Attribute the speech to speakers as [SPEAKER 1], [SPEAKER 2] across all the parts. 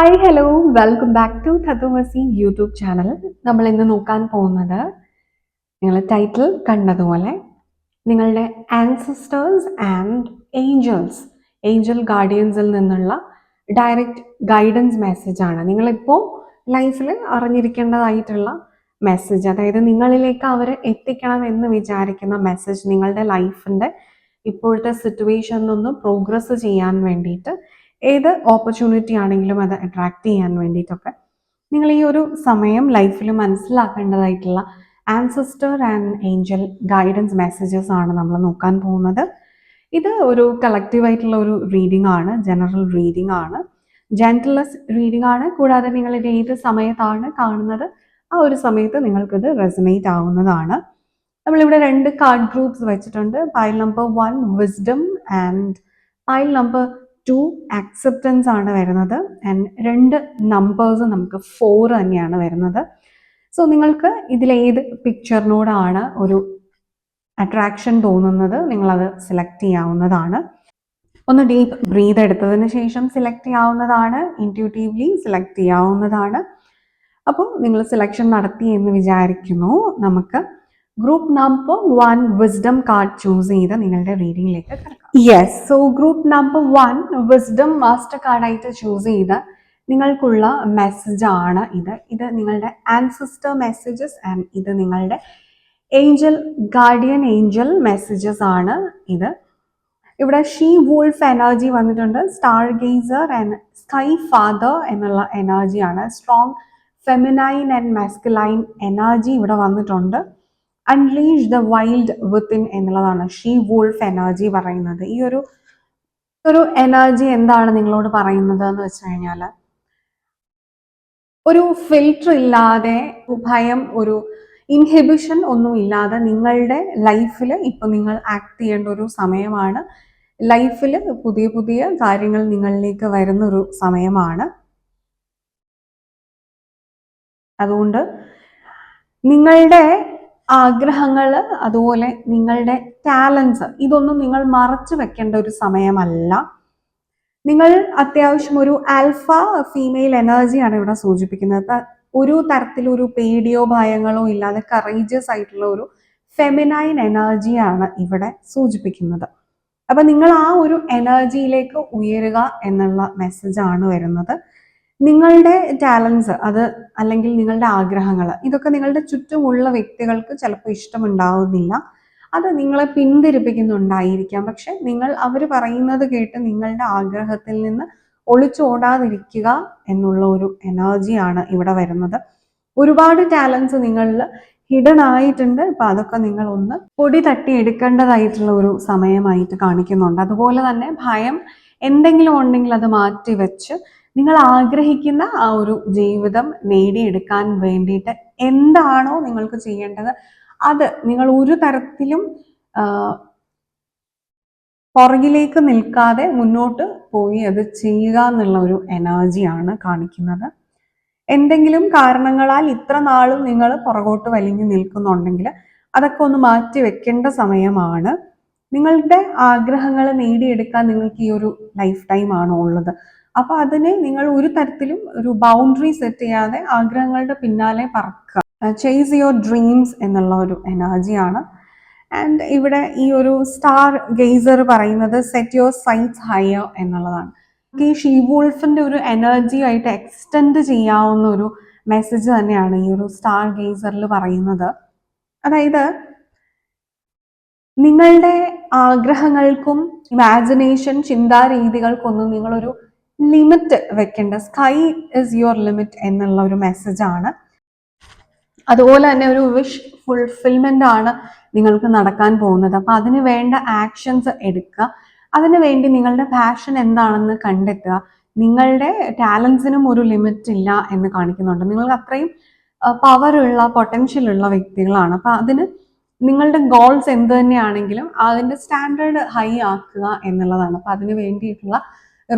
[SPEAKER 1] Hi hello welcome back to Tatvamasi YouTube channel നമ്മൾ ഇന്ന് നോക്കാൻ പോകുന്നത് നിങ്ങൾ ടൈറ്റിൽ കണ്ടതുപോലെ നിങ്ങളുടെ ആൻസിസ്റ്റേഴ്സ് ആൻഡ് ഏഞ്ചൽസ് ഏഞ്ചൽ ഗാർഡിയൻസിൽ നിന്നുള്ള ഡയറക്റ്റ് ഗൈഡൻസ് മെസ്സേജ് ആണ്. നിങ്ങളിപ്പോൾ ലൈഫിൽ അറിഞ്ഞിരിക്കേണ്ടതായിട്ടുള്ള മെസ്സേജ് അതായത് നിങ്ങളിലേക്ക് അവർ എത്തിക്കണം എന്ന് വിചാരിക്കുന്ന മെസ്സേജ് നിങ്ങളുടെ ലൈഫിന്റെ ഇപ്പോഴത്തെ സിറ്റുവേഷനിൽ നിന്ന് പ്രോഗ്രസ് ചെയ്യാൻ വേണ്ടിയിട്ട് ഏത് ഓപ്പർച്യൂണിറ്റി ആണെങ്കിലും അത് അട്രാക്ട് ചെയ്യാൻ വേണ്ടിയിട്ടൊക്കെ നിങ്ങൾ ഈ ഒരു സമയം ലൈഫിൽ മനസ്സിലാക്കേണ്ടതായിട്ടുള്ള ancestor and angel guidance messages ആണ് നമ്മൾ നോക്കാൻ പോകുന്നത്. ഇത് ഒരു കളക്റ്റീവായിട്ടുള്ള ഒരു റീഡിംഗ് ആണ് ജനറൽ റീഡിംഗ് ആണ്. ജെന്റലസ് റീഡിംഗ് ആണ്. കൂടാതെ നിങ്ങൾ ഇത് ഏത് സമയത്താണ് കാണുന്നത് ആ ഒരു സമയത്ത് നിങ്ങൾക്കിത് റെസനേറ്റ് ആവുന്നതാണ്. നമ്മളിവിടെ രണ്ട് കാർഡ് ഗ്രൂപ്പ്സ് വെച്ചിട്ടുണ്ട്. Pile number one wisdom and pile number two acceptance ആണ് വരുന്നത്. ആൻഡ് രണ്ട് നമ്പേഴ്സ് നമുക്ക് ഫോർ തന്നെയാണ് വരുന്നത്. സോ നിങ്ങൾക്ക് ഇതിലേത് പിക്ചറിനോടാണ് ഒരു അട്രാക്ഷൻ തോന്നുന്നത് നിങ്ങളത് സെലക്ട് ചെയ്യാവുന്നതാണ്. ഒന്ന് ഡീപ്പ് ബ്രീത് എടുത്തതിന് ശേഷം സെലക്ട് ചെയ്യാവുന്നതാണ്. ഇന്റ്യൂട്ടീവ്ലി സെലക്ട് ചെയ്യാവുന്നതാണ്. അപ്പോൾ നിങ്ങൾ സെലക്ഷൻ നടത്തി എന്ന് വിചാരിക്കുന്നു. നമുക്ക് group number one wisdom card choose ചെയ്ത് നിങ്ങളുടെ റീഡിങ്ങിലേക്ക് കിടക്കാം. Yes so group number one wisdom master കാർഡായിട്ട് choose ചെയ്ത് നിങ്ങൾക്കുള്ള മെസ്സേജ് ആണ് ഇത്. ഇത് നിങ്ങളുടെ ആൻസിസ്റ്റർ മെസ്സേജസ് ആൻഡ് ഇത് നിങ്ങളുടെ ഏഞ്ചൽ ഗാർഡിയൻ ഏഞ്ചൽ മെസ്സേജസ് ആണ് ഇത്. ഇവിടെ ഷീ വൂൾഫ് എനർജി വന്നിട്ടുണ്ട്. Star gazer and sky father എന്നുള്ള എനർജിയാണ് strong feminine and masculine energy ഇവിടെ വന്നിട്ടുണ്ട്. അൺലീഷ് ദ വൈൽഡ് വിത്തിൻ എന്നുള്ളതാണ്. ഷീ വോൾഫ് എനർജി പറയുന്നത്. ഈ ഒരു ഒരു എനർജി എന്താണ് നിങ്ങളോട് പറയുന്നത് എന്ന് വെച്ച് കഴിഞ്ഞാൽ ഒരു ഫിൽറ്റർ ഇല്ലാതെ ഭയം ഒരു ഇൻഹിബിഷൻ ഒന്നും ഇല്ലാതെ നിങ്ങളുടെ ലൈഫിൽ ഇപ്പം നിങ്ങൾ ആക്ട് ചെയ്യേണ്ട ഒരു സമയമാണ്. ലൈഫിൽ പുതിയ പുതിയ കാര്യങ്ങൾ നിങ്ങളിലേക്ക് വരുന്ന ഒരു സമയമാണ്. അതുകൊണ്ട് നിങ്ങളുടെ ആഗ്രഹങ്ങൾ അതുപോലെ നിങ്ങളുടെ ടാലൻസ് ഇതൊന്നും നിങ്ങൾ മറച്ചു വെക്കേണ്ട ഒരു സമയമല്ല. നിങ്ങൾ അത്യാവശ്യം ഒരു ആൽഫ ഫീമെയിൽ എനർജിയാണ് ഇവിടെ സൂചിപ്പിക്കുന്നത്. ഒരു തരത്തിലൊരു പേടിയോ ഭയങ്ങളോ ഇല്ലാതെ കറേജിയസ് ആയിട്ടുള്ള ഒരു ഫെമിനൈൻ എനർജിയാണ് ഇവിടെ സൂചിപ്പിക്കുന്നത്. അപ്പൊ നിങ്ങൾ ആ ഒരു എനർജിയിലേക്ക് ഉയരുക എന്നുള്ള മെസ്സേജ് ആണ് വരുന്നത്. നിങ്ങളുടെ ടാലൻസ് അത് അല്ലെങ്കിൽ നിങ്ങളുടെ ആഗ്രഹങ്ങൾ ഇതൊക്കെ നിങ്ങളുടെ ചുറ്റുമുള്ള വ്യക്തികൾക്ക് ചിലപ്പോൾ ഇഷ്ടമുണ്ടാവുന്നില്ല. അത് നിങ്ങളെ പിന്തിരിപ്പിക്കുന്നുണ്ടായിരിക്കാം. പക്ഷെ നിങ്ങൾ അവർ പറയുന്നത് കേട്ട് നിങ്ങളുടെ ആഗ്രഹത്തിൽ നിന്ന് ഒളിച്ചോടാതിരിക്കുക എന്നുള്ള ഒരു എനർജിയാണ് ഇവിടെ വരുന്നത്. ഒരുപാട് ടാലൻസ് നിങ്ങളിൽ ഹിഡൻ ആയിട്ടുണ്ട്. അപ്പൊ അതൊക്കെ നിങ്ങൾ ഒന്ന് പൊടി തട്ടി എടുക്കേണ്ടതായിട്ടുള്ള ഒരു സമയമായിട്ട് കാണിക്കുന്നുണ്ട്. അതുപോലെ തന്നെ ഭയം എന്തെങ്കിലും ഉണ്ടെങ്കിൽ അത് മാറ്റി വെച്ച് നിങ്ങൾ ആഗ്രഹിക്കുന്ന ആ ഒരു ജീവിതം നേടിയെടുക്കാൻ വേണ്ടിയിട്ട് എന്താണോ നിങ്ങൾക്ക് ചെയ്യേണ്ടത് അത് നിങ്ങൾ ഒരു തരത്തിലും പുറകിലേക്ക് നിൽക്കാതെ മുന്നോട്ട് പോയി അത് ചെയ്യുക എന്നുള്ള ഒരു എനർജിയാണ് കാണിക്കുന്നത്. എന്തെങ്കിലും കാരണങ്ങളാൽ ഇത്ര നാളും നിങ്ങൾ പുറകോട്ട് വലിഞ്ഞു നിൽക്കുന്നുണ്ടെങ്കിൽ അതൊക്കെ ഒന്ന് മാറ്റി വെക്കേണ്ട സമയമാണ്. നിങ്ങളുടെ ആഗ്രഹങ്ങൾ നേടിയെടുക്കാൻ നിങ്ങൾക്ക് ഈ ഒരു ലൈഫ് ടൈം ആണോ ഉള്ളത്. അപ്പൊ അതിനെ നിങ്ങൾ ഒരു തരത്തിലും ഒരു ബൗണ്ടറി സെറ്റ് ചെയ്യാതെ ആഗ്രഹങ്ങളുടെ പിന്നാലെ പറക്കുക. ചേസ് യുവർ ഡ്രീംസ് എന്നുള്ള ഒരു എനർജിയാണ് ആൻഡ് ഇവിടെ ഈ ഒരു സ്റ്റാർ ഗെയ്സർ പറയുന്നത് സെറ്റ് യുവർ സൈറ്റ്സ് ഹയർ എന്നുള്ളതാണ്. ഈ ഷീവൂൾഫിന്റെ ഒരു എനർജി ആയിട്ട് എക്സ്റ്റെൻഡ് ചെയ്യാവുന്ന ഒരു മെസ്സേജ് തന്നെയാണ് ഈ ഒരു സ്റ്റാർ ഗെയ്സറിൽ പറയുന്നത്. അതായത് നിങ്ങളുടെ ആഗ്രഹങ്ങൾക്കും ഇമാജിനേഷൻ ചിന്താരീതികൾക്കൊന്നും നിങ്ങളൊരു ലിമിറ്റ് വെക്കേണ്ട. സ്കൈ ഇസ് യുവർ ലിമിറ്റ് എന്നുള്ള ഒരു മെസ്സേജ് ആണ്. അതുപോലെ തന്നെ ഒരു വിഷ് ഫുൾഫിൽമെന്റ് ആണ് നിങ്ങൾക്ക് നടക്കാൻ പോകുന്നത്. അപ്പൊ അതിന് വേണ്ട ആക്ഷൻസ് എടുക്കുക. അതിനു വേണ്ടി നിങ്ങളുടെ പാഷൻ എന്താണെന്ന് കണ്ടെത്തുക. നിങ്ങളുടെ ടാലൻസിനും ഒരു ലിമിറ്റ് ഇല്ല എന്ന് കാണിക്കുന്നുണ്ട്. നിങ്ങൾക്ക് അത്രയും പവർ ഉള്ള വ്യക്തികളാണ്. അപ്പൊ അതിന് നിങ്ങളുടെ ഗോൾസ് എന്ത് തന്നെയാണെങ്കിലും അതിന്റെ സ്റ്റാൻഡേർഡ് ഹൈ ആക്കുക എന്നുള്ളതാണ്. അപ്പൊ അതിന് വേണ്ടിയിട്ടുള്ള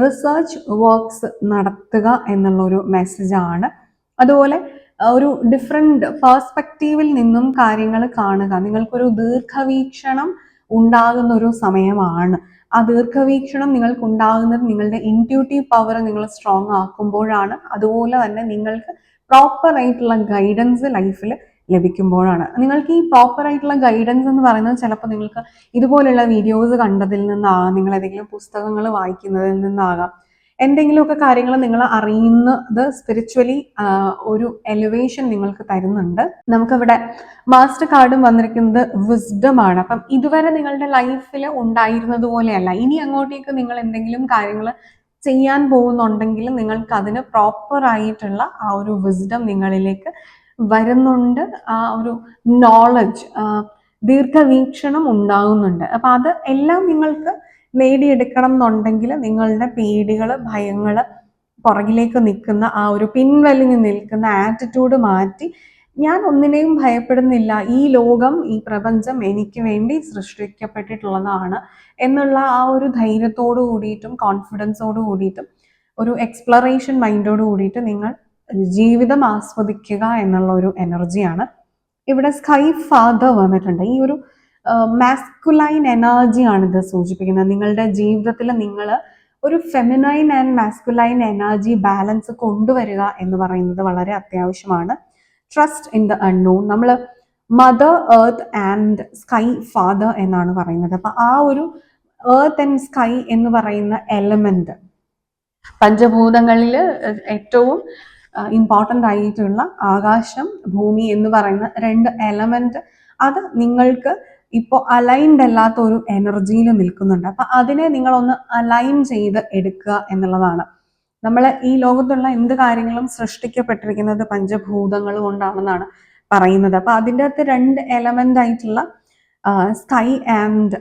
[SPEAKER 1] റിസർച്ച് വർക്ക്സ് നടത്തുക എന്നുള്ളൊരു മെസ്സേജാണ് അതുപോലെ ഒരു ഡിഫറെന്റ് പേഴ്സ്പെക്റ്റീവിൽ നിന്നും കാര്യങ്ങൾ കാണുക. നിങ്ങൾക്കൊരു ദീർഘവീക്ഷണം ഉണ്ടാകുന്ന ഒരു സമയമാണ്. ആ ദീർഘവീക്ഷണം നിങ്ങൾക്ക് ഉണ്ടാകുന്നത് നിങ്ങളുടെ ഇന്റ്യൂട്ടീവ് പവർ നിങ്ങൾ സ്ട്രോങ് ആക്കുമ്പോഴാണ്. അതുപോലെ തന്നെ നിങ്ങൾക്ക് പ്രോപ്പർ ആയിട്ടുള്ള ഗൈഡൻസ് ലൈഫിൽ ലഭിക്കുമ്പോഴാണ്. നിങ്ങൾക്ക് ഈ പ്രോപ്പർ ആയിട്ടുള്ള ഗൈഡൻസ് എന്ന് പറയുന്നത് ചിലപ്പോൾ നിങ്ങൾക്ക് ഇതുപോലെയുള്ള വീഡിയോസ് കണ്ടതിൽ നിന്നാകാം നിങ്ങൾ ഏതെങ്കിലും പുസ്തകങ്ങൾ വായിക്കുന്നതിൽ നിന്നാകാം. എന്തെങ്കിലുമൊക്കെ കാര്യങ്ങൾ നിങ്ങൾ അറിയുന്നത് സ്പിരിച്വലി ഒരു എലിവേഷൻ നിങ്ങൾക്ക് തരുന്നുണ്ട്. നമുക്കിവിടെ മാസ്റ്റർ കാർഡും വന്നിരിക്കുന്നത് വിസ്ഡം ആണ്. അപ്പം ഇതുവരെ നിങ്ങളുടെ ലൈഫിൽ ഉണ്ടായിരുന്നത് പോലെയല്ല. ഇനി അങ്ങോട്ടേക്ക് നിങ്ങൾ എന്തെങ്കിലും കാര്യങ്ങൾ ചെയ്യാൻ പോകുന്നുണ്ടെങ്കിൽ നിങ്ങൾക്ക് അതിന് പ്രോപ്പർ ആയിട്ടുള്ള ആ ഒരു വിസ്ഡം നിങ്ങളിലേക്ക് വരുന്നുണ്ട്. ആ ഒരു നോളജ് ദീർഘവീക്ഷണം ഉണ്ടാകുന്നുണ്ട്. അപ്പൊ അത് എല്ലാം നിങ്ങൾക്ക് നേടിയെടുക്കണം എന്നുണ്ടെങ്കിൽ നിങ്ങളുടെ പേടികൾ ഭയങ്ങൾ പുറകിലേക്ക് നിൽക്കുന്ന ആ ഒരു പിൻവലിഞ്ഞ് നിൽക്കുന്ന ആറ്റിറ്റ്യൂഡ് മാറ്റി ഞാൻ ഒന്നിനെയും ഭയപ്പെടുന്നില്ല. ഈ ലോകം ഈ പ്രപഞ്ചം എനിക്ക് വേണ്ടി സൃഷ്ടിക്കപ്പെട്ടിട്ടുള്ളതാണ് എന്നുള്ള ആ ഒരു ധൈര്യത്തോടു കൂടിയിട്ടും കോൺഫിഡൻസോട് കൂടിയിട്ടും ഒരു എക്സ്പ്ലറേഷൻ മൈൻഡോട് കൂടിയിട്ട് നിങ്ങൾ ജീവിതം ആസ്വദിക്കുക എന്നുള്ള ഒരു എനർജിയാണ്. ഇവിടെ സ്കൈ ഫാദർ വന്നിട്ടുണ്ട്. ഈ ഒരു മാസ്കുലൈൻ എനർജിയാണ് ഇത് സൂചിപ്പിക്കുന്നത്. നിങ്ങളുടെ ജീവിതത്തിൽ നിങ്ങൾ ഒരു feminine and masculine energy balance കൊണ്ടുവരിക എന്ന് പറയുന്നത് വളരെ അത്യാവശ്യമാണ്. ട്രസ്റ്റ് ഇൻ ദ അൺനോൺ നമ്മൾ mother earth and sky father എന്നാണ് പറയുന്നത്. അപ്പൊ ആ ഒരു എർത്ത് ആൻഡ് സ്കൈ എന്ന് പറയുന്ന എലമെന്റ് പഞ്ചഭൂതങ്ങളിൽ ഏറ്റവും ഇമ്പോർട്ടന്റ് ആയിട്ടുള്ള ആകാശം ഭൂമി എന്ന് പറയുന്ന രണ്ട് എലമെന്റ് അത് നിങ്ങൾക്ക് ഇപ്പോൾ അലൈൻഡ് അല്ലാത്ത ഒരു എനർജിയിൽ നിൽക്കുന്നുണ്ട്. അപ്പൊ അതിനെ നിങ്ങളൊന്ന് അലൈൻ ചെയ്ത് എടുക്കുക എന്നുള്ളതാണ്. നമ്മൾ ഈ ലോകത്തുള്ള എന്ത് കാര്യങ്ങളും സൃഷ്ടിക്കപ്പെട്ടിരിക്കുന്നത് പഞ്ചഭൂതങ്ങൾ കൊണ്ടാണെന്നാണ് പറയുന്നത്. അപ്പൊ അതിന്റെ അകത്ത് രണ്ട് എലമെന്റ് ആയിട്ടുള്ള സ്കൈ ആൻഡ്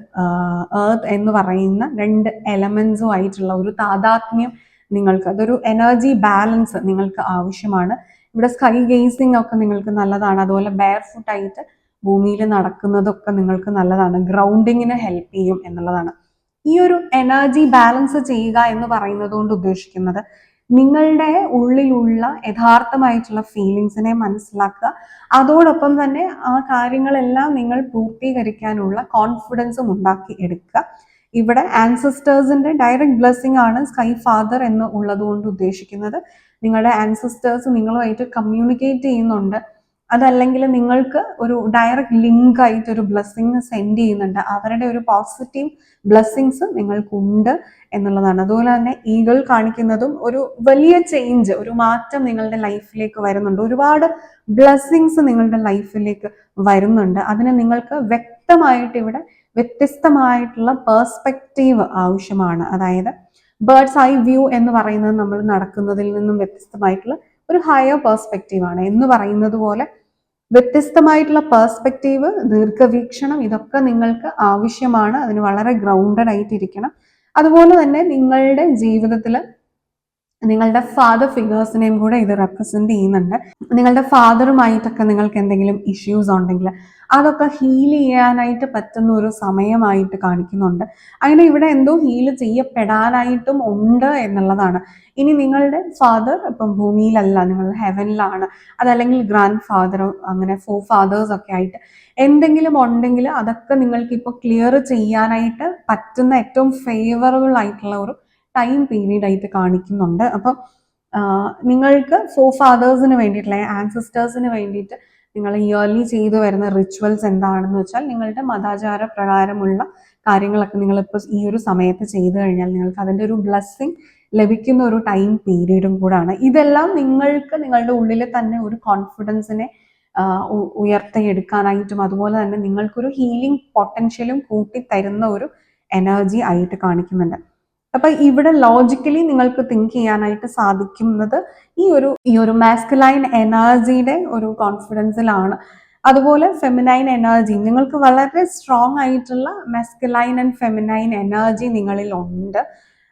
[SPEAKER 1] ഏർത്ത് എന്ന് പറയുന്ന രണ്ട് എലമെന്റ്സും ആയിട്ടുള്ള ഒരു താതാത്മ്യം നിങ്ങൾക്ക് അതൊരു എനർജി ബാലൻസ് നിങ്ങൾക്ക് ആവശ്യമാണ്. ഇവിടെ സ്കൈ ഗെയ്സിംഗ് ഒക്കെ നിങ്ങൾക്ക് നല്ലതാണ്. അതുപോലെ ബെയർ ഫുട്ട് ആയിട്ട് ഭൂമിയിൽ നടക്കുന്നതൊക്കെ നിങ്ങൾക്ക് നല്ലതാണ്. ഗ്രൗണ്ടിങ്ങിന് ഹെൽപ്പ് ചെയ്യും എന്നുള്ളതാണ്. ഈ ഒരു എനർജി ബാലൻസ് ചെയ്യുക എന്ന് പറയുന്നത് കൊണ്ട് ഉദ്ദേശിക്കുന്നത് നിങ്ങളുടെ ഉള്ളിലുള്ള യഥാർത്ഥമായിട്ടുള്ള ഫീലിങ്സിനെ മനസ്സിലാക്കുക. അതോടൊപ്പം തന്നെ ആ കാര്യങ്ങളെല്ലാം നിങ്ങൾ പൂർത്തീകരിക്കാനുള്ള കോൺഫിഡൻസും ഉണ്ടാക്കി എടുക്കുക. ഇവിടെ ആൻസിസ്റ്റേഴ്സിന്റെ ഡയറക്റ്റ് ബ്ലെസ്സിങ് ആണ് സ്കൈ ഫാദർ എന്ന് ഉള്ളതുകൊണ്ട് ഉദ്ദേശിക്കുന്നത്. നിങ്ങളുടെ ആൻസിസ്റ്റേഴ്സ് നിങ്ങളുമായിട്ട് കമ്മ്യൂണിക്കേറ്റ് ചെയ്യുന്നുണ്ട്. അതല്ലെങ്കിൽ നിങ്ങൾക്ക് ഒരു ഡയറക്റ്റ് ലിങ്ക് ആയിട്ട് ഒരു ബ്ലെസ്സിങ് സെൻഡ് ചെയ്യുന്നുണ്ട്. അവരുടെ ഒരു പോസിറ്റീവ് ബ്ലെസ്സിങ്സ് നിങ്ങൾക്കുണ്ട് എന്നുള്ളതാണ്. അതുപോലെ തന്നെ ഈഗിൾ കാണിക്കുന്നതും ഒരു വലിയ ചേഞ്ച് ഒരു മാറ്റം നിങ്ങളുടെ ലൈഫിലേക്ക് വരുന്നുണ്ട്. ഒരുപാട് ബ്ലെസ്സിങ്സ് നിങ്ങളുടെ ലൈഫിലേക്ക് വരുന്നുണ്ട്. അതിന് നിങ്ങൾക്ക് വ്യക്തമായിട്ട് ഇവിടെ വ്യത്യസ്തമായിട്ടുള്ള പേഴ്സ്പെക്റ്റീവ് ആവശ്യമാണ്. അതായത് ബേർഡ്സ് ഐ വ്യൂ എന്ന് പറയുന്നത് നമ്മൾ നടക്കുന്നതിൽ നിന്നും വ്യത്യസ്തമായിട്ടുള്ള ഒരു ഹയർ പേഴ്സ്പെക്റ്റീവ് ആണ്. എന്ന് പറയുന്നത് പോലെ വ്യത്യസ്തമായിട്ടുള്ള പേഴ്സ്പെക്റ്റീവ് ദീർഘവീക്ഷണം ഇതൊക്കെ നിങ്ങൾക്ക് ആവശ്യമാണ്. അതിന് വളരെ ഗ്രൗണ്ടഡ് ആയിട്ടിരിക്കണം. അതുപോലെ തന്നെ നിങ്ങളുടെ ജീവിതത്തിൽ നിങ്ങളുടെ ഫാദർ ഫിഗേഴ്സിനെയും കൂടെ ഇത് റെപ്രസെന്റ് ചെയ്യുന്നുണ്ട്. നിങ്ങളുടെ ഫാദറുമായിട്ടൊക്കെ നിങ്ങൾക്ക് എന്തെങ്കിലും ഇഷ്യൂസ് ഉണ്ടെങ്കിൽ അതൊക്കെ ഹീൽ ചെയ്യാനായിട്ട് പറ്റുന്ന ഒരു സമയമായിട്ട് കാണിക്കുന്നുണ്ട്. അങ്ങനെ ഇവിടെ എന്തോ ഹീൽ ചെയ്യപ്പെടാനായിട്ടും ഉണ്ട് എന്നുള്ളതാണ്. ഇനി നിങ്ങളുടെ ഫാദർ ഇപ്പം ഭൂമിയിലല്ല നിങ്ങൾ ഹെവനിലാണ് അതല്ലെങ്കിൽ ഗ്രാൻഡ് ഫാദർ അങ്ങനെ ഫോർ ഫാദേഴ്സ് ഒക്കെ ആയിട്ട് എന്തെങ്കിലും ഉണ്ടെങ്കിൽ അതൊക്കെ നിങ്ങൾക്ക് ഇപ്പോൾ ക്ലിയർ ചെയ്യാനായിട്ട് പറ്റുന്ന ഏറ്റവും ഫേവറബിൾ ആയിട്ടുള്ള ഒരു ടൈം പീരീഡ് ആയിട്ട് കാണിക്കുന്നുണ്ട്. അപ്പം നിങ്ങൾക്ക് ഫോ ഫാദേഴ്സിന് വേണ്ടിയിട്ടുള്ള ആൻസിസ്റ്റേഴ്സിന് വേണ്ടിയിട്ട് നിങ്ങൾ ഇയർലി ചെയ്തു വരുന്ന റിച്വൽസ് എന്താണെന്ന് വെച്ചാൽ നിങ്ങളുടെ മതാചാര പ്രകാരമുള്ള കാര്യങ്ങളൊക്കെ നിങ്ങളിപ്പോൾ ഈ ഒരു സമയത്ത് ചെയ്തു കഴിഞ്ഞാൽ നിങ്ങൾക്ക് അതിന്റെ ഒരു ബ്ലെസ്സിങ് ലഭിക്കുന്ന ഒരു ടൈം പീരീഡും കൂടാണ്. ഇതെല്ലാം നിങ്ങൾക്ക് നിങ്ങളുടെ ഉള്ളിൽ തന്നെ ഒരു കോൺഫിഡൻസിനെ ഉയർത്തിയെടുക്കാനായിട്ടും അതുപോലെ തന്നെ നിങ്ങൾക്കൊരു ഹീലിംഗ് പൊട്ടൻഷ്യലും കൂട്ടി തരുന്ന ഒരു എനർജി ആയിട്ട് കാണിക്കുന്നുണ്ട്. അപ്പൊ ഇവിടെ ലോജിക്കലി നിങ്ങൾക്ക് തിങ്ക് ചെയ്യാനായിട്ട് സാധിക്കുന്നത് ഈ ഒരു ഈ ഒരു മാസ്കുലൈൻ എനർജിയുടെ ഒരു കോൺഫിഡൻസിലാണ് അതുപോലെ ഫെമിനൈൻ എനർജി നിങ്ങൾക്ക് വളരെ സ്ട്രോങ് ആയിട്ടുള്ള മെസ്കുലൈൻ ആൻഡ് ഫെമിനൈൻ എനർജി നിങ്ങളിൽ ഉണ്ട്.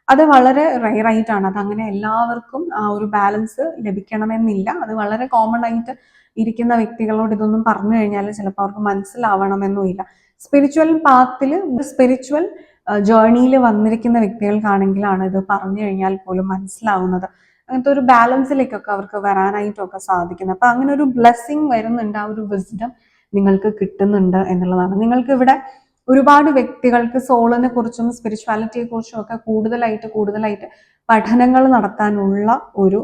[SPEAKER 1] അത് വളരെ റയർ ആയിട്ടാണ് അത് അങ്ങനെ എല്ലാവർക്കും ആ ഒരു ബാലൻസ് ലഭിക്കണമെന്നില്ല. അത് വളരെ കോമൺ ആയിട്ട് ഇരിക്കുന്ന വ്യക്തികളോട് ഇതൊന്നും പറഞ്ഞു കഴിഞ്ഞാൽ ചിലപ്പോൾ അവർക്ക് മനസ്സിലാവണമെന്നുമില്ല. സ്പിരിച്വൽ പാത്തിൽ സ്പിരിച്വൽ ജേർണിയിൽ വന്നിരിക്കുന്ന വ്യക്തികൾക്കാണെങ്കിലാണ് ഇത് പറഞ്ഞു കഴിഞ്ഞാൽ പോലും മനസ്സിലാവുന്നത്. അങ്ങനത്തെ ഒരു ബാലൻസിലേക്കൊക്കെ അവർക്ക് വരാനായിട്ടൊക്കെ സാധിക്കുന്നത്. അപ്പൊ അങ്ങനെ ഒരു ബ്ലെസ്സിങ് വരുന്നുണ്ട് ആ ഒരു വിസ്ഡം നിങ്ങൾക്ക് കിട്ടുന്നുണ്ട് എന്നുള്ളതാണ്. നിങ്ങൾക്ക് ഇവിടെ ഒരുപാട് വ്യക്തികൾക്ക് സോളിനെ കുറിച്ചും സ്പിരിച്വാലിറ്റിയെ കുറിച്ചും ഒക്കെ കൂടുതലായിട്ട് കൂടുതലായിട്ട് പഠനങ്ങൾ നടത്താനുള്ള ഒരു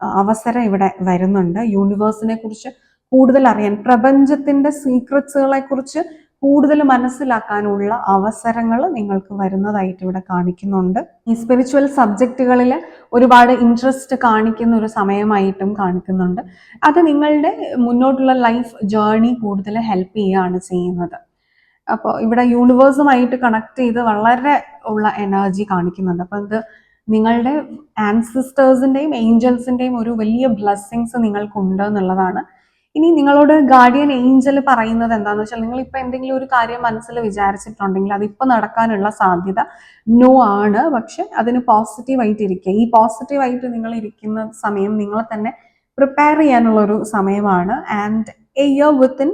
[SPEAKER 1] അവസരം ഇവിടെ വരുന്നുണ്ട്. യൂണിവേഴ്സിനെ കുറിച്ച് കൂടുതൽ അറിയാൻ പ്രപഞ്ചത്തിന്റെ സീക്രട്സുകളെ കുറിച്ച് കൂടുതൽ മനസ്സിലാക്കാനുള്ള അവസരങ്ങൾ നിങ്ങൾക്ക് വരുന്നതായിട്ട് ഇവിടെ കാണിക്കുന്നുണ്ട്. ഈ സ്പിരിച്വൽ സബ്ജക്റ്റുകളിൽ ഒരുപാട് ഇൻട്രസ്റ്റ് കാണിക്കുന്ന ഒരു സമയമായിട്ടും കാണിക്കുന്നുണ്ട്. അത് നിങ്ങളുടെ മുന്നോട്ടുള്ള ലൈഫ് ജേർണി കൂടുതൽ ഹെൽപ്പ് ചെയ്യുകയാണ് ചെയ്യുന്നത്. അപ്പോൾ ഇവിടെ യൂണിവേഴ്സുമായിട്ട് കണക്ട് ചെയ്ത് വളരെ ഉള്ള എനർജി കാണിക്കുന്നുണ്ട്. അപ്പം ഇത് നിങ്ങളുടെ ആൻസിസ്റ്റേഴ്സിന്റെയും ഏഞ്ചൽസിന്റെയും ഒരു വലിയ ബ്ലെസ്സിങ്സ് നിങ്ങൾക്കുണ്ട് എന്നുള്ളതാണ്. ഇനി നിങ്ങളോട് ഗാർഡിയൻ ഏഞ്ചൽ പറയുന്നത് എന്താണെന്ന് വെച്ചാൽ നിങ്ങൾ ഇപ്പൊ എന്തെങ്കിലും ഒരു കാര്യം മനസ്സിൽ വിചാരിച്ചിട്ടുണ്ടെങ്കിൽ അതിപ്പോ നടക്കാനുള്ള സാധ്യത നോ ആണ്. പക്ഷെ അതിന് പോസിറ്റീവായിട്ട് ഇരിക്കുക ഈ പോസിറ്റീവായിട്ട് നിങ്ങൾ ഇരിക്കുന്ന സമയം നിങ്ങളെ തന്നെ പ്രിപ്പയർ ചെയ്യാനുള്ള ഒരു സമയമാണ്. And a year within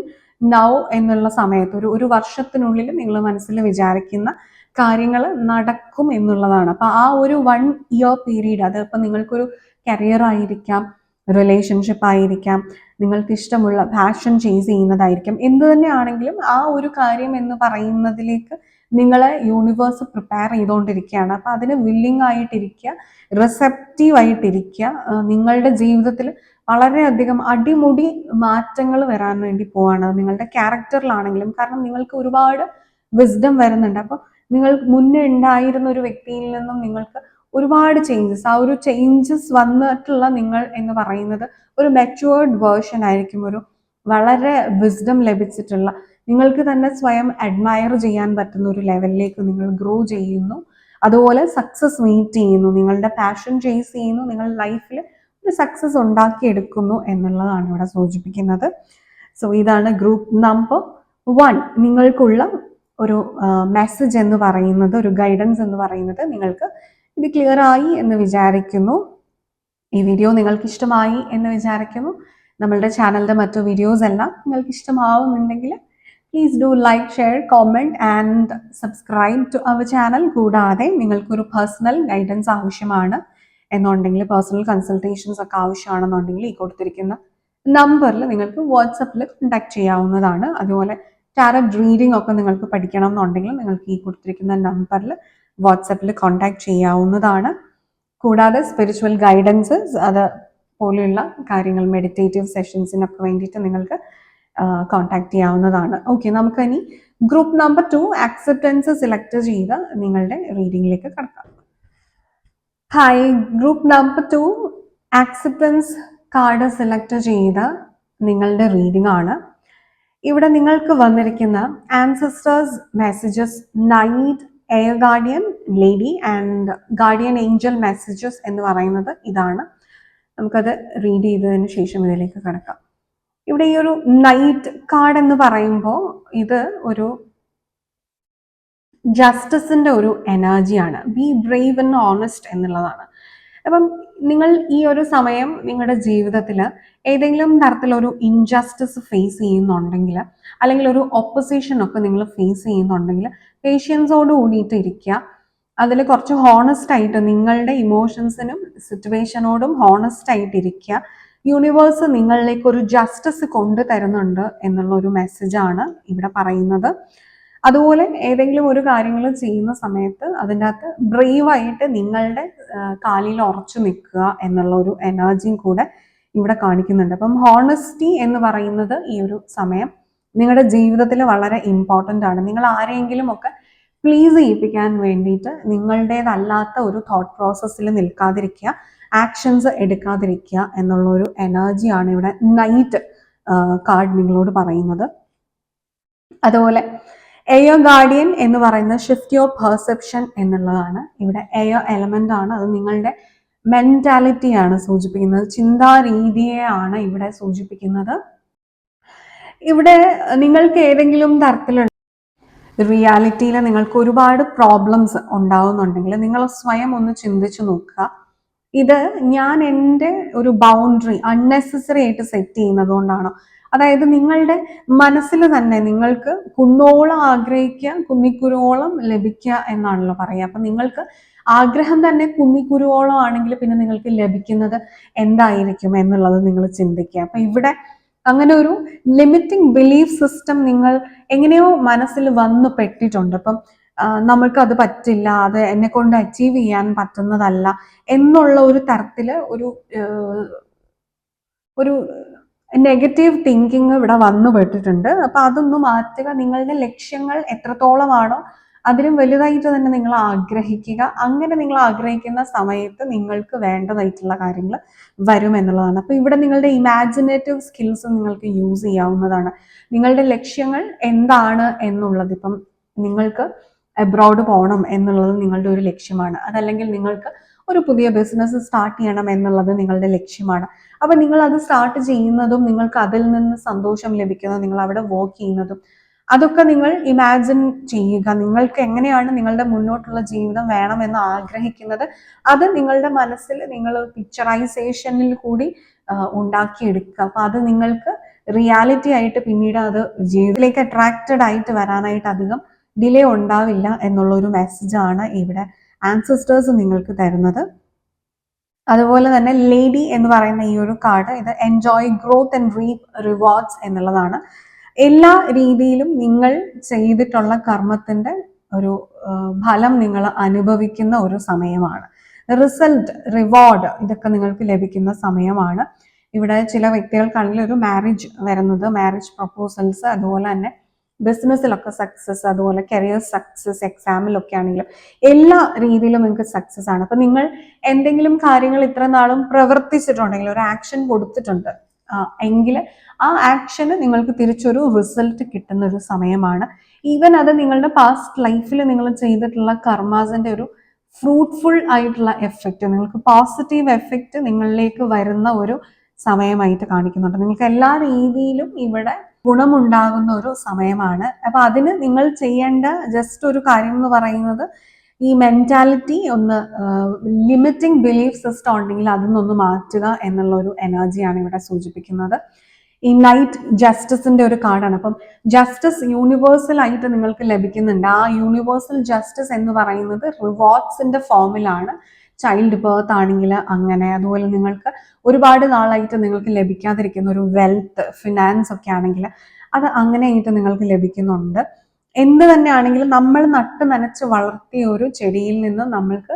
[SPEAKER 1] now എന്നുള്ള സമയത്ത് ഒരു ഒരു വർഷത്തിനുള്ളിൽ നിങ്ങൾ മനസ്സിൽ വിചാരിക്കുന്ന കാര്യങ്ങൾ നടക്കും എന്നുള്ളതാണ്. അപ്പൊ ആ ഒരു വൺ ഇയർ പീരീഡ് അത് ഇപ്പൊ നിങ്ങൾക്കൊരു കരിയർ ആയിരിക്കാം. റിലേഷൻഷിപ്പ് ആയിരിക്കാം. നിങ്ങൾക്ക് ഇഷ്ടമുള്ള ഫാഷൻ ചേസ് ചെയ്യുന്നതായിരിക്കാം. എന്ത് തന്നെയാണെങ്കിലും ആ ഒരു കാര്യം എന്ന് പറയുന്നതിലേക്ക് നിങ്ങളെ യൂണിവേഴ്സ് പ്രിപ്പയർ ചെയ്തുകൊണ്ടിരിക്കുകയാണ് അപ്പം അതിന് വില്ലിംഗ് ആയിട്ടിരിക്കുക റിസെപ്റ്റീവ് ആയിട്ടിരിക്കുക നിങ്ങളുടെ ജീവിതത്തിൽ വളരെയധികം അടിമുടി മാറ്റങ്ങൾ വരാൻ വേണ്ടി പോവാണ്. നിങ്ങളുടെ ക്യാരക്ടറിലാണെങ്കിലും കാരണം നിങ്ങൾക്ക് ഒരുപാട് വിസ്ഡം വരുന്നുണ്ട്. അപ്പോൾ നിങ്ങൾ മുന്നേ ഉണ്ടായിരുന്ന ഒരു വ്യക്തിയിൽ നിന്നും നിങ്ങൾക്ക് ഒരുപാട് ചേഞ്ചസ് ആ ഒരു ചേഞ്ചസ് വന്നിട്ടുള്ള നിങ്ങൾ എന്ന് പറയുന്നത് ഒരു മെച്ചുവേർഡ് വേർഷൻ ആയിരിക്കും. ഒരു വളരെ വിസ്ഡം ലഭിച്ചിട്ടുള്ള നിങ്ങൾക്ക് തന്നെ സ്വയം അഡ്മയർ ചെയ്യാൻ പറ്റുന്ന ഒരു ലെവലിലേക്ക് നിങ്ങൾ ഗ്രോ ചെയ്യുന്നു. അതുപോലെ സക്സസ് മീറ്റ് ചെയ്യുന്നു. നിങ്ങളുടെ പാഷൻ ചേസ് ചെയ്യുന്നു. നിങ്ങൾ ലൈഫിൽ ഒരു സക്സസ് ഉണ്ടാക്കിയെടുക്കുന്നു എന്നുള്ളതാണ് ഇവിടെ സൂചിപ്പിക്കുന്നത്. സോ ഇതാണ് ഗ്രൂപ്പ് നമ്പർ വൺ നിങ്ങൾക്കുള്ള ഒരു മെസ്സേജ് എന്ന് പറയുന്നത് ഒരു ഗൈഡൻസ് എന്ന് പറയുന്നത് നിങ്ങൾക്ക് ഇത് ക്ലിയർ ആയി എന്ന് വിചാരിക്കുന്നു. ഈ വീഡിയോ നിങ്ങൾക്ക് ഇഷ്ടമായി എന്ന് വിചാരിക്കുന്നു. നമ്മളുടെ ചാനലിന്റെ മറ്റു വീഡിയോസ് എല്ലാം നിങ്ങൾക്ക് ഇഷ്ടമാവുന്നുണ്ടെങ്കിൽ please do like share comment and subscribe to our channel കൂടാതെ നിങ്ങൾക്കൊരു പേഴ്സണൽ ഗൈഡൻസ് ആവശ്യമാണ് എന്നുണ്ടെങ്കിൽ പേഴ്സണൽ കൺസൾട്ടേഷൻസ് ഒക്കെ ആവശ്യമാണെന്നുണ്ടെങ്കിൽ ഈ കൊടുത്തിരിക്കുന്ന നമ്പറിൽ നിങ്ങൾക്ക് വാട്സപ്പിൽ കോണ്ടാക്ട് ചെയ്യാവുന്നതാണ്. അതുപോലെ ടാരറ്റ് റീഡിംഗ് ഒക്കെ നിങ്ങൾക്ക് പഠിക്കണം എന്നുണ്ടെങ്കിൽ നിങ്ങൾക്ക് ഈ കൊടുത്തിരിക്കുന്ന നമ്പറിൽ വാട്സപ്പിൽ കോണ്ടാക്ട് ചെയ്യാവുന്നതാണ്. കൂടാതെ സ്പിരിച്വൽ ഗൈഡൻസ് അത് പോലെയുള്ള കാര്യങ്ങൾ മെഡിറ്റേറ്റീവ് സെഷൻസിനൊക്കെ വേണ്ടിയിട്ട് നിങ്ങൾക്ക് കോണ്ടാക്ട് ചെയ്യാവുന്നതാണ്. ഓക്കെ നമുക്ക് ഇനി group number two acceptance select ചെയ്ത് നിങ്ങളുടെ റീഡിങ്ങിലേക്ക് കടക്കാം. Hi group number two acceptance card select ചെയ്ത് നിങ്ങളുടെ റീഡിംഗ് ആണ്. ഇവിടെ നിങ്ങൾക്ക് വന്നിരിക്കുന്ന ancestors messages night air guardian lady and guardian angel messages എന്ന് പറയുന്നത് ഇതാണ്. നമുക്കത് റീഡ് ചെയ്തതിന് ശേഷം ഇതിലേക്ക് കിടക്കാം. ഇവിടെ ഈ ഒരു നൈറ്റ് കാർഡ് എന്ന് പറയുമ്പോൾ ഇത് ഒരു ജസ്റ്റിസിന്റെ ഒരു എനർജിയാണ് ബി ബ്രേവ് ആൻഡ് ഓണസ്റ്റ് എന്നുള്ളതാണ്. അപ്പം നിങ്ങൾ ഈ ഒരു സമയം നിങ്ങളുടെ ജീവിതത്തിൽ ഏതെങ്കിലും തരത്തിലൊരു ഇൻജസ്റ്റിസ് ഫേസ് ചെയ്യുന്നുണ്ടെങ്കിൽ അല്ലെങ്കിൽ ഒരു ഒപ്പോസിഷൻ ഒക്കെ നിങ്ങൾ ഫേസ് ചെയ്യുന്നുണ്ടെങ്കിൽ പേഷ്യൻസോട് കൂടിയിട്ട് ഇരിക്കുക. അതിൽ കുറച്ച് ഹോണസ്റ്റ് ആയിട്ട് നിങ്ങളുടെ ഇമോഷൻസിനും സിറ്റുവേഷനോടും ഹോണസ്റ്റ് ആയിട്ട് ഇരിക്കുക. യൂണിവേഴ്സ് നിങ്ങളിലേക്ക് ഒരു ജസ്റ്റിസ് കൊണ്ടുതരുന്നുണ്ട് എന്നുള്ള ഒരു മെസ്സേജാണ് ഇവിടെ പറയുന്നത്. അതുപോലെ ഏതെങ്കിലും ഒരു കാര്യങ്ങൾ ചെയ്യുന്ന സമയത്ത് അതിന്റെ അകത്ത് ബ്രേവായിട്ട് നിങ്ങളുടെ കാലിൽ ഉറച്ചു നിൽക്കുക എന്നുള്ള ഒരു എനർജിയും കൂടെ ഇവിടെ കാണിക്കുന്നുണ്ട്. അപ്പം ഹോണസ്റ്റി എന്ന് പറയുന്നത് ഈ ഒരു സമയം നിങ്ങളുടെ ജീവിതത്തിൽ വളരെ ഇമ്പോർട്ടന്റ് ആണ്. നിങ്ങൾ ആരെയെങ്കിലും ഒക്കെ പ്ലീസ് ചെയ്യിപ്പിക്കാൻ വേണ്ടിയിട്ട് നിങ്ങളുടേതല്ലാത്ത ഒരു തോട്ട് പ്രോസസ്സിൽ നിൽക്കാതിരിക്കുക ആക്ഷൻസ് എടുക്കാതിരിക്കുക എന്നുള്ള ഒരു എനർജിയാണ് ഇവിടെ നൈറ്റ് കാർഡ് നിങ്ങളോട് പറയുന്നത്. അതുപോലെ എയർ ഗാർഡിയൻ എന്ന് പറയുന്നത് ഷിഫ്റ്റ് യുവർ പെർസെപ്ഷൻ എന്നുള്ളതാണ്. ഇവിടെ എയർ എലമെന്റ് ആണ്. അത് നിങ്ങളുടെ മെന്റാലിറ്റിയാണ് സൂചിപ്പിക്കുന്നത്. ചിന്താ ചിന്താരീതിയെയാണ് ഇവിടെ സൂചിപ്പിക്കുന്നത്. ഇവിടെ നിങ്ങൾക്ക് ഏതെങ്കിലും തരത്തിലുള്ള റിയാലിറ്റിയിൽ നിങ്ങൾക്ക് ഒരുപാട് പ്രോബ്ലംസ് ഉണ്ടാവുന്നുണ്ടെങ്കിൽ നിങ്ങൾ സ്വയം ഒന്ന് ചിന്തിച്ചു നോക്കുക. ഇത് ഞാൻ എന്റെ ഒരു ബൗണ്ടറി അൺനെസസറി ആയിട്ട് സെറ്റ് ചെയ്യുന്നത് കൊണ്ടാണോ? അതായത് നിങ്ങളുടെ മനസ്സിൽ തന്നെ നിങ്ങൾക്ക് കുന്നോളം ആഗ്രഹിക്കുക കുന്നിക്കുരുവോളം ലഭിക്കുക എന്നാണല്ലോ പറയുക. അപ്പൊ നിങ്ങൾക്ക് ആഗ്രഹം തന്നെ കുന്നിക്കുരുവോളം ആണെങ്കിൽ പിന്നെ നിങ്ങൾക്ക് ലഭിക്കുന്നത് എന്തായിരിക്കും എന്നുള്ളത് നിങ്ങൾ ചിന്തിക്കുക. അപ്പൊ ഇവിടെ അങ്ങനെ ഒരു ലിമിറ്റിംഗ് ബിലീഫ് സിസ്റ്റം നിങ്ങൾ എങ്ങനെയോ മനസ്സിൽ വന്നു പെട്ടിട്ടുണ്ട്. അപ്പം ആ, നമ്മൾക്ക് അത് പറ്റില്ല അത് എന്നെ കൊണ്ട് അച്ചീവ് ചെയ്യാൻ പറ്റുന്നതല്ല എന്നുള്ള ഒരു തരത്തിൽ ഒരു ഒരു നെഗറ്റീവ് തിങ്കിങ് ഇവിടെ വന്നു പെട്ടിട്ടുണ്ട്. അപ്പൊ അതൊന്ന് മാറ്റുക നിങ്ങളുടെ ലക്ഷ്യങ്ങൾ എത്രത്തോളമാണോ അതിലും വലുതായിട്ട് തന്നെ നിങ്ങൾ ആഗ്രഹിക്കുക. അങ്ങനെ നിങ്ങൾ ആഗ്രഹിക്കുന്ന സമയത്ത് നിങ്ങൾക്ക് വേണ്ടതായിട്ടുള്ള കാര്യങ്ങൾ വരും എന്നുള്ളതാണ്. അപ്പൊ ഇവിടെ നിങ്ങളുടെ ഇമാജിനേറ്റീവ് സ്കിൽസ് നിങ്ങൾക്ക് യൂസ് ചെയ്യാവുന്നതാണ്. നിങ്ങളുടെ ലക്ഷ്യങ്ങൾ എന്താണ് എന്നുള്ളത് ഇപ്പം നിങ്ങൾക്ക് എബ്രോഡ് പോകണം എന്നുള്ളത് നിങ്ങളുടെ ഒരു ലക്ഷ്യമാണ്. അതല്ലെങ്കിൽ നിങ്ങൾക്ക് ഒരു പുതിയ ബിസിനസ് സ്റ്റാർട്ട് ചെയ്യണം എന്നുള്ളത് നിങ്ങളുടെ ലക്ഷ്യമാണ്. അപ്പൊ നിങ്ങൾ അത് സ്റ്റാർട്ട് ചെയ്യുന്നതും നിങ്ങൾക്ക് അതിൽ നിന്ന് സന്തോഷം ലഭിക്കുന്നതും നിങ്ങൾ അവിടെ വർക്ക് ചെയ്യുന്നതും അതൊക്കെ നിങ്ങൾ ഇമാജിൻ ചെയ്യുക. നിങ്ങൾക്ക് എങ്ങനെയാണ് നിങ്ങളുടെ മുന്നോട്ടുള്ള ജീവിതം വേണമെന്ന് ആഗ്രഹിക്കുന്നത് അത് നിങ്ങളുടെ മനസ്സിൽ നിങ്ങൾ പിക്ചറൈസേഷനിൽ കൂടി ഉണ്ടാക്കിയെടുക്കുക. അപ്പൊ അത് നിങ്ങൾക്ക് റിയാലിറ്റി ആയിട്ട് പിന്നീട് അത് ജീവിതത്തിലേക്ക് അട്രാക്റ്റഡ് ആയിട്ട് വരാനായിട്ട് അധികം ഡിലേ ഉണ്ടാവില്ല എന്നുള്ള ഒരു മെസ്സേജാണ് ഇവിടെ ആൻസിസ്റ്റേഴ്സ് നിങ്ങൾക്ക് തരുന്നത്. അതുപോലെ തന്നെ ലേഡി എന്ന് പറയുന്ന ഈ ഒരു കാർഡ് ഇത് enjoy growth and reap rewards എന്നുള്ളതാണ്. എല്ലാ രീതിയിലും നിങ്ങൾ ചെയ്തിട്ടുള്ള കർമ്മത്തിന്റെ ഒരു ഫലം നിങ്ങൾ അനുഭവിക്കുന്ന ഒരു സമയമാണ്. റിസൾട്ട് റിവാർഡ് ഇതൊക്കെ നിങ്ങൾക്ക് ലഭിക്കുന്ന സമയമാണ്. ഇവിടെ ചില വ്യക്തികൾക്കാണെങ്കിൽ ഒരു മാരേജ് വരുന്നത് മാരേജ് പ്രപ്പോസൽസ് അതുപോലെ തന്നെ ബിസിനസ്സിലൊക്കെ സക്സസ് അതുപോലെ കരിയർ സക്സസ് എക്സാമിലൊക്കെ ആണെങ്കിലും എല്ലാ രീതിയിലും നിങ്ങൾക്ക് സക്സസ് ആണ്. അപ്പൊ നിങ്ങൾ എന്തെങ്കിലും കാര്യങ്ങൾ ഇത്ര നാളും പ്രവർത്തിച്ചിട്ടുണ്ടെങ്കിൽ ഒരു ആക്ഷൻ കൊടുത്തിട്ടുണ്ട് എങ്കിൽ ആ ആക്ഷന് നിങ്ങൾക്ക് തിരിച്ചൊരു റിസൾട്ട് കിട്ടുന്ന ഒരു സമയമാണ്. ഈവൻ അത് നിങ്ങളുടെ പാസ്റ്റ് ലൈഫിൽ നിങ്ങൾ ചെയ്തിട്ടുള്ള കർമാസിന്റെ ഒരു ഫ്രൂട്ട്ഫുൾ ആയിട്ടുള്ള എഫക്റ്റ് നിങ്ങൾക്ക് പോസിറ്റീവ് എഫക്റ്റ് നിങ്ങളിലേക്ക് വരുന്ന ഒരു സമയമായിട്ട് കാണിക്കുന്നുണ്ട്. നിങ്ങൾക്ക് എല്ലാ രീതിയിലും ഇവിടെ ഗുണമുണ്ടാകുന്ന ഒരു സമയമാണ്. അപ്പൊ അതിന് നിങ്ങൾ ചെയ്യേണ്ട ജസ്റ്റ് ഒരു കാര്യം എന്ന് പറയുന്നത് ഈ മെന്റാലിറ്റി ഒന്ന് ലിമിറ്റിംഗ് ബിലീഫ് സിസ്റ്റം ഉണ്ടെങ്കിൽ അതൊന്നൊന്ന് മാറ്റുക എന്നുള്ള ഒരു എനർജിയാണ് ഇവിടെ സൂചിപ്പിക്കുന്നത്. ഈ നൈറ്റ് ജസ്റ്റിസിന്റെ ഒരു കാർഡാണ്. അപ്പം ജസ്റ്റിസ് യൂണിവേഴ്സൽ ആയിട്ട് നിങ്ങൾക്ക് ലഭിക്കുന്നുണ്ട്. ആ യൂണിവേഴ്സൽ ജസ്റ്റിസ് എന്ന് പറയുന്നത് റിവാർഡ്സിന്റെ ഫോമിലാണ് ചൈൽഡ് ബേർത്ത് ആണെങ്കിൽ അങ്ങനെ അതുപോലെ നിങ്ങൾക്ക് ഒരുപാട് നാളായിട്ട് നിങ്ങൾക്ക് ലഭിക്കാതിരിക്കുന്ന ഒരു വെൽത്ത് ഫിനാൻസ് ഒക്കെ ആണെങ്കിൽ അത് അങ്ങനെയായിട്ട് നിങ്ങൾക്ക് ലഭിക്കുന്നുണ്ട്. എന്ത് തന്നെയാണെങ്കിലും നമ്മൾ നട്ട് നനച്ച് വളർത്തിയ ഒരു ചെടിയിൽ നിന്ന് നമ്മൾക്ക്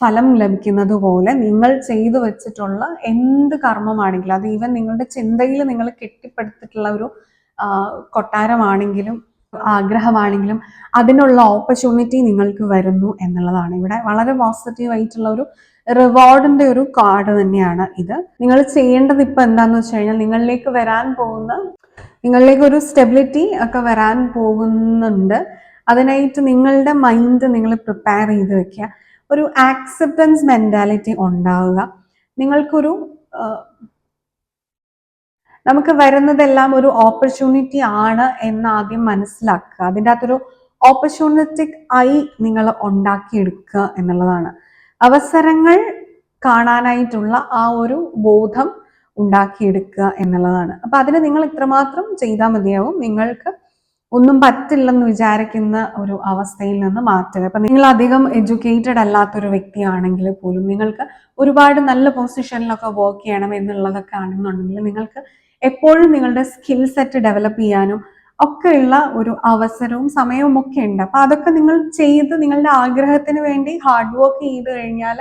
[SPEAKER 1] ഫലം ലഭിക്കുന്നത് പോലെ നിങ്ങൾ ചെയ്തു വെച്ചിട്ടുള്ള എന്ത് കർമ്മമാണെങ്കിലും അത് ഈവൻ നിങ്ങളുടെ ചിന്തയിൽ നിങ്ങൾ കെട്ടിപ്പടുത്തിട്ടുള്ള ഒരു കൊട്ടാരമാണെങ്കിലും ആഗ്രഹമാണെങ്കിലും അതിനുള്ള ഓപ്പർച്യൂണിറ്റി നിങ്ങൾക്ക് വരുന്നു എന്നുള്ളതാണ്. ഇവിടെ വളരെ പോസിറ്റീവ് ആയിട്ടുള്ള ഒരു റിവാർഡിന്റെ ഒരു കാർഡ് തന്നെയാണ് ഇത്. നിങ്ങൾ ചെയ്യേണ്ടത് ഇപ്പൊ എന്താന്ന് വെച്ച് കഴിഞ്ഞാൽ നിങ്ങളിലേക്ക് വരാൻ പോകുന്ന നിങ്ങളിലേക്ക് ഒരു സ്റ്റെബിലിറ്റി ഒക്കെ വരാൻ പോകുന്നുണ്ട്. അതിനായിട്ട് നിങ്ങളുടെ മൈൻഡ് നിങ്ങൾ പ്രിപ്പയർ ചെയ്ത് വെക്കുക. ഒരു ആക്സെപ്റ്റൻസ് മെന്റാലിറ്റി ഉണ്ടാവുക. നിങ്ങൾക്കൊരു നമുക്ക് വരുന്നതെല്ലാം ഒരു ഓപ്പർച്യൂണിറ്റി ആണ് എന്ന് ആദ്യം മനസ്സിലാക്കുക. അതിന്റെ അകത്തൊരു ഓപ്പർച്യൂണിറ്റിക് ആയി നിങ്ങൾ ഉണ്ടാക്കിയെടുക്കുക എന്നുള്ളതാണ്. അവസരങ്ങൾ കാണാനായിട്ടുള്ള ആ ഒരു ബോധം ഉണ്ടാക്കിയെടുക്കുക എന്നുള്ളതാണ്. അപ്പൊ അതിന് നിങ്ങൾ ഇത്രമാത്രം ചെയ്താൽ മതിയാവും. നിങ്ങൾക്ക് ഒന്നും പറ്റില്ലെന്ന് വിചാരിക്കുന്ന ഒരു അവസ്ഥയിൽ നിന്ന് മാറ്റുക അപ്പൊ നിങ്ങൾ അധികം എഡ്യൂക്കേറ്റഡ് അല്ലാത്തൊരു വ്യക്തിയാണെങ്കിൽ പോലും നിങ്ങൾക്ക് ഒരുപാട് നല്ല പൊസിഷനിലൊക്കെ വർക്ക് ചെയ്യണം എന്നുള്ളതൊക്കെ ആണെന്നുണ്ടെങ്കിൽ നിങ്ങൾക്ക് എപ്പോഴും നിങ്ങളുടെ സ്കിൽ സെറ്റ് ഡെവലപ്പ് ചെയ്യാനും ഒക്കെയുള്ള ഒരു അവസരവും സമയവും ഒക്കെ ഉണ്ട്. അപ്പൊ അതൊക്കെ നിങ്ങൾ ചെയ്ത് നിങ്ങളുടെ ആഗ്രഹത്തിന് വേണ്ടി ഹാർഡ് വർക്ക് ചെയ്ത് കഴിഞ്ഞാൽ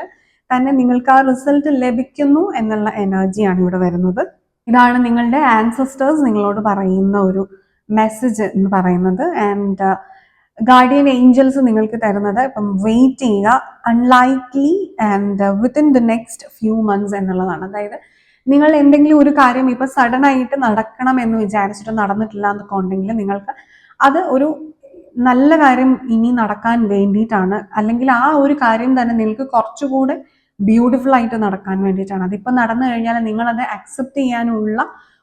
[SPEAKER 1] തന്നെ നിങ്ങൾക്ക് ആ റിസൾട്ട് ലഭിക്കുന്നു എന്നുള്ള എനർജിയാണ് ഇവിടെ വരുന്നത്. ഇതാണ് നിങ്ങളുടെ ആൻസസ്റ്റേഴ്സ് നിങ്ങളോട് പറയുന്ന ഒരു മെസ്സേജ് എന്ന് പറയുന്നത്. ആൻഡ് ഗാർഡിയൻ ഏഞ്ചൽസ് നിങ്ങൾക്ക് തരുന്നത്. ഇപ്പം വെയിറ്റ് ചെയ്യുക unlikely and within the next few months എന്നുള്ളതാണ്. അതായത് നിങ്ങൾ എന്തെങ്കിലും ഒരു കാര്യം ഇപ്പൊ സഡൻ ആയിട്ട് നടക്കണം എന്ന് വിചാരിച്ചിട്ട് നടന്നിട്ടില്ല എന്നൊക്കെ നിങ്ങൾക്ക് അത് ഒരു നല്ല കാര്യം ഇനി നടക്കാൻ വേണ്ടിയിട്ടാണ്. അല്ലെങ്കിൽ ആ ഒരു കാര്യം തന്നെ നിങ്ങൾക്ക് കുറച്ചുകൂടെ ബ്യൂട്ടിഫുൾ ആയിട്ട് നടക്കാൻ വേണ്ടിയിട്ടാണ്. അതിപ്പോ നടന്നു കഴിഞ്ഞാൽ നിങ്ങൾ അത് അക്സെപ്റ്റ് ചെയ്യാനുള്ള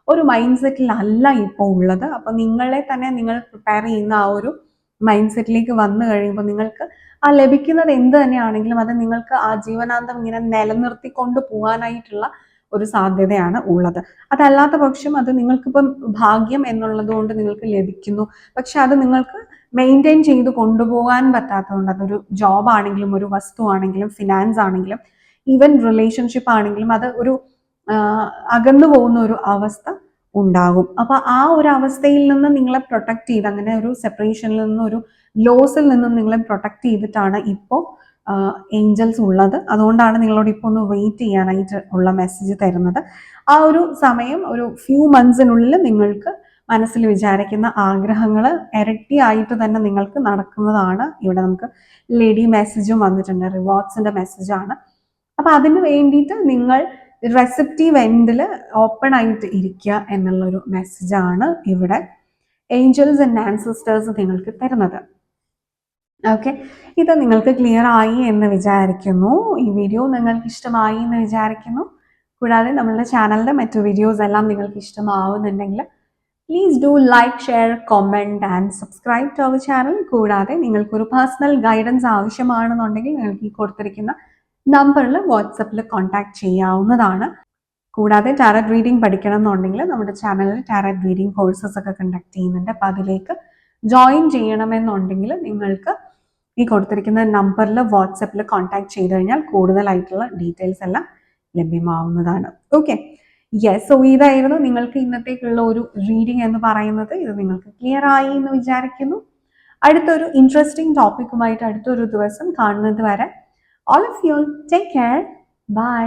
[SPEAKER 1] ഒരു മൈൻഡ് സെറ്റിലല്ല ഇപ്പോൾ ഉള്ളത്. അപ്പൊ നിങ്ങളെ തന്നെ നിങ്ങൾ പ്രിപ്പയർ ചെയ്യുന്ന ആ ഒരു മൈൻഡ് സെറ്റിലേക്ക് വന്നു കഴിയുമ്പോൾ നിങ്ങൾക്ക് ആ ലഭിക്കുന്നത് എന്ത് തന്നെയാണെങ്കിലും അത് നിങ്ങൾക്ക് ആ ജീവനാന്തം ഇങ്ങനെ നിലനിർത്തിക്കൊണ്ട് പോകാനായിട്ടുള്ള ഒരു സാധ്യതയാണ് ഉള്ളത്. അതല്ലാത്ത പക്ഷം അത് നിങ്ങൾക്കിപ്പം ഭാഗ്യം എന്നുള്ളത് കൊണ്ട് നിങ്ങൾക്ക് ലഭിക്കുന്നു. പക്ഷെ അത് നിങ്ങൾക്ക് മെയിന്റെയിൻ ചെയ്ത് കൊണ്ടുപോകാൻ പറ്റാത്തതുകൊണ്ട് അതൊരു ജോബ് ആണെങ്കിലും ഒരു വസ്തു ആണെങ്കിലും ഫിനാൻസ് ആണെങ്കിലും ഈവൻ റിലേഷൻഷിപ്പ് ആണെങ്കിലും അത് ഒരു അകന്നു പോകുന്ന ഒരു അവസ്ഥ ഉണ്ടാകും. അപ്പൊ ആ ഒരു അവസ്ഥയിൽ നിന്ന് നിങ്ങളെ പ്രൊട്ടക്ട് ചെയ്ത് അങ്ങനെ ഒരു സെപ്പറേഷനിൽ നിന്നും ഒരു ലോസിൽ നിന്നും നിങ്ങളെ പ്രൊട്ടക്ട് ചെയ്തിട്ടാണ് ഇപ്പോൾ ഏഞ്ചൽസ് ഉള്ളത്. അതുകൊണ്ടാണ് നിങ്ങളോട് ഇപ്പോൾ ഒന്ന് വെയിറ്റ് ചെയ്യാനായിട്ട് ഉള്ള മെസ്സേജ് തരുന്നത്. ആ ഒരു സമയം ഒരു ഫ്യൂ മന്ത്സിനുള്ളിൽ നിങ്ങൾക്ക് മനസ്സിൽ വിചാരിക്കുന്ന ആഗ്രഹങ്ങൾ ഇരട്ടി ആയിട്ട് തന്നെ നിങ്ങൾക്ക് നടക്കുന്നതാണ്. ഇവിടെ നമുക്ക് ലേഡി മെസ്സേജും വന്നിട്ടുണ്ട്. റിവാർഡ്സിന്റെ മെസ്സേജാണ് അപ്പൊ അതിന് വേണ്ടിയിട്ട് നിങ്ങൾ റെസിപ്റ്റീവ് എൻഡിൽ ഓപ്പൺ ആയിട്ട് ഇരിക്കുക എന്നുള്ളൊരു മെസ്സേജാണ് ഇവിടെ ഏഞ്ചൽസ് ആൻഡ് ആൻസിസ്റ്റേഴ്സ് നിങ്ങൾക്ക് തരുന്നത്. ഓക്കെ ഇത് നിങ്ങൾക്ക് ക്ലിയർ ആയി എന്ന് വിചാരിക്കുന്നു. ഈ വീഡിയോ നിങ്ങൾക്ക് ഇഷ്ടമായി എന്ന് വിചാരിക്കുന്നു. കൂടാതെ നമ്മളുടെ ചാനലിന്റെ മറ്റു വീഡിയോസ് എല്ലാം നിങ്ങൾക്ക് ഇഷ്ടമാവുന്നുണ്ടെങ്കിൽ please do like share comment and subscribe to our channel കൂടാതെ നിങ്ങൾക്കൊരു പേഴ്സണൽ ഗൈഡൻസ് ആവശ്യമാണെന്നുണ്ടെങ്കിൽ നിങ്ങൾക്ക് ഈ കൊടുത്തിരിക്കുന്ന നമ്പറിൽ വാട്സപ്പിൽ കോൺടാക്ട് ചെയ്യാവുന്നതാണ്. കൂടാതെ ടാരറ്റ് റീഡിംഗ് പഠിക്കണം എന്നുണ്ടെങ്കിൽ നമ്മുടെ ചാനലിൽ ടാരറ്റ് റീഡിംഗ് കോഴ്സസ് ഒക്കെ കണ്ടക്ട് ചെയ്യുന്നുണ്ട്. അപ്പോൾ അതിലേക്ക് ജോയിൻ ചെയ്യണമെന്നുണ്ടെങ്കിൽ നിങ്ങൾക്ക് ഈ കൊടുത്തിരിക്കുന്ന നമ്പറിൽ വാട്സപ്പിൽ കോൺടാക്ട് ചെയ്ത് കഴിഞ്ഞാൽ കൂടുതലായിട്ടുള്ള ഡീറ്റെയിൽസ് എല്ലാം ലഭ്യമാവുന്നതാണ്. ഓക്കെ യെസ് സോ ഇതായിരുന്നു നിങ്ങൾക്ക് ഇന്നത്തേക്കുള്ള ഒരു റീഡിംഗ് എന്ന് പറയുന്നത്. ഇത് നിങ്ങൾക്ക് ക്ലിയർ ആയി എന്ന് വിചാരിക്കുന്നു. അടുത്തൊരു ഇൻട്രസ്റ്റിംഗ് ടോപ്പിക്കുമായിട്ട് അടുത്തൊരു ദിവസം കാണുന്നത് വരെ all of you take care bye